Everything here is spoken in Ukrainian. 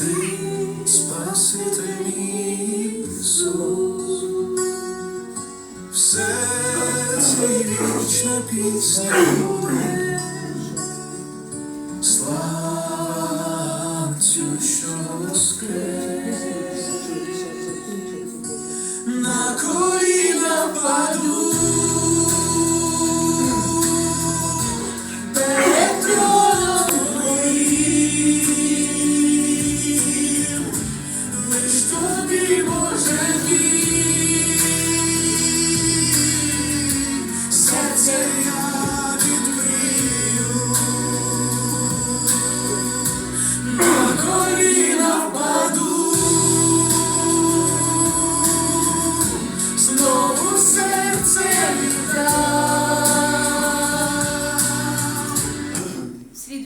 Ти спаситель мій Ісус, все це вічна пісня буде, що воскрес, на коліна падає. Серце